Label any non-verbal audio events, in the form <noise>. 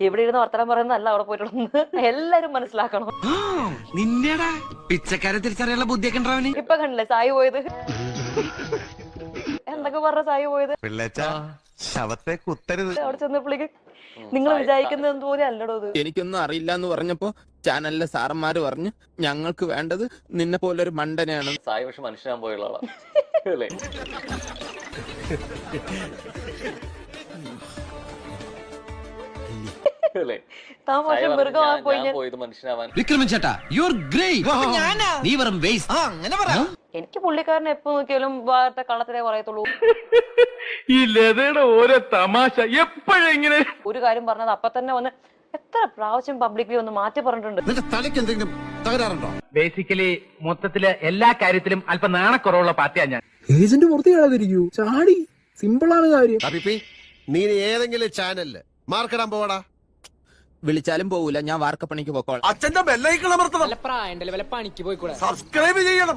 ഇവിടെ ഇരുന്ന് വർത്തമാനം പറയുന്നതല്ല അവിടെ പോയിട്ടുള്ളത് എല്ലാരും മനസ്സിലാക്കണം. നിന്നെടാ പിച്ചക്കാരെ തിരിച്ചറിയാനുള്ള ബുദ്ധിയൊക്കെ ഉണ്ടാവന് ഇപ്പൊ കണ്ടില്ലേ സായി പോയത്? എന്തൊക്കെ പറഞ്ഞ സായി പോയത്? പിള്ളേച്ച ശവത്തെ കുത്തരുത്. അവിടെ ചെന്നപ്പോഴേക്ക് നിങ്ങൾ വിചാരിക്കുന്നത് പോലെ അല്ലടോ ഇത്? എനിക്കൊന്നും അറിയില്ല എന്ന് പറഞ്ഞപ്പോ ചാനലിലെ സാറന്മാര് പറഞ്ഞു ഞങ്ങൾക്ക് വേണ്ടത് നിന്നെ പോലൊരു മണ്ടനെയാണ്. സായി പക്ഷെ മനുഷ്യനാൻ പോയുള്ള ആളാ. അല്ലേ? <laughs> അല്ലേ താൻ സായി പക്ഷെ പറഞ്ഞു, പോയി ഞാൻ ഞാൻ പോയത് മനുഷ്യനാവാൻ. വിക്രമൻ ചേട്ടാ യു ആർ ഗ്രേറ്റ് നീ വെറും വേസ്റ്റ് എനിക്ക് പുള്ളിക്കാരനെ എപ്പോ നോക്കിയാലും വാർത്ത കള്ളത്തിലേ പറയത്തുള്ളൂ. ഈ ലതയുടെ ഓരോ തമാശ എപ്പോഴെങ്ങനെ ഒരു കാര്യം പറഞ്ഞത് അപ്പൊ തന്നെ വന്ന് എത്ര പ്രാവശ്യം പബ്ലിക്കലി ഒന്ന് മാറ്റി പറഞ്ഞിട്ടുണ്ട്. നിന്റെ തലയ്ക്ക് എന്തെങ്കിലും തകരാറുണ്ടോ? ബേസിക്കലി മൊത്തത്തിൽ എല്ലാ കാര്യത്തിലും അല്പം നാണക്കുറവുള്ള പാർട്ടിയാണ് ഞാൻ. ഏജന്റ് പുറത്ത് ചാടി. സിമ്പിൾ ആണ് കാര്യം. നീ ഏതെങ്കിലും ചാനലിൽ മാർക്കിടാൻ പോവാടാ. വിളിച്ചാലും പോകൂല ഞാൻ വാർക്കപ്പണിക്ക് പോയിക്കോളാം. അച്ഛന്റെ ബെല്ലൈക്കളമർത്തണം പ്രായണ്ടല്ലേ വല്ല പണിക്ക് പോയിക്കൂടെ? സബ്സ്ക്രൈബ് ചെയ്യണം.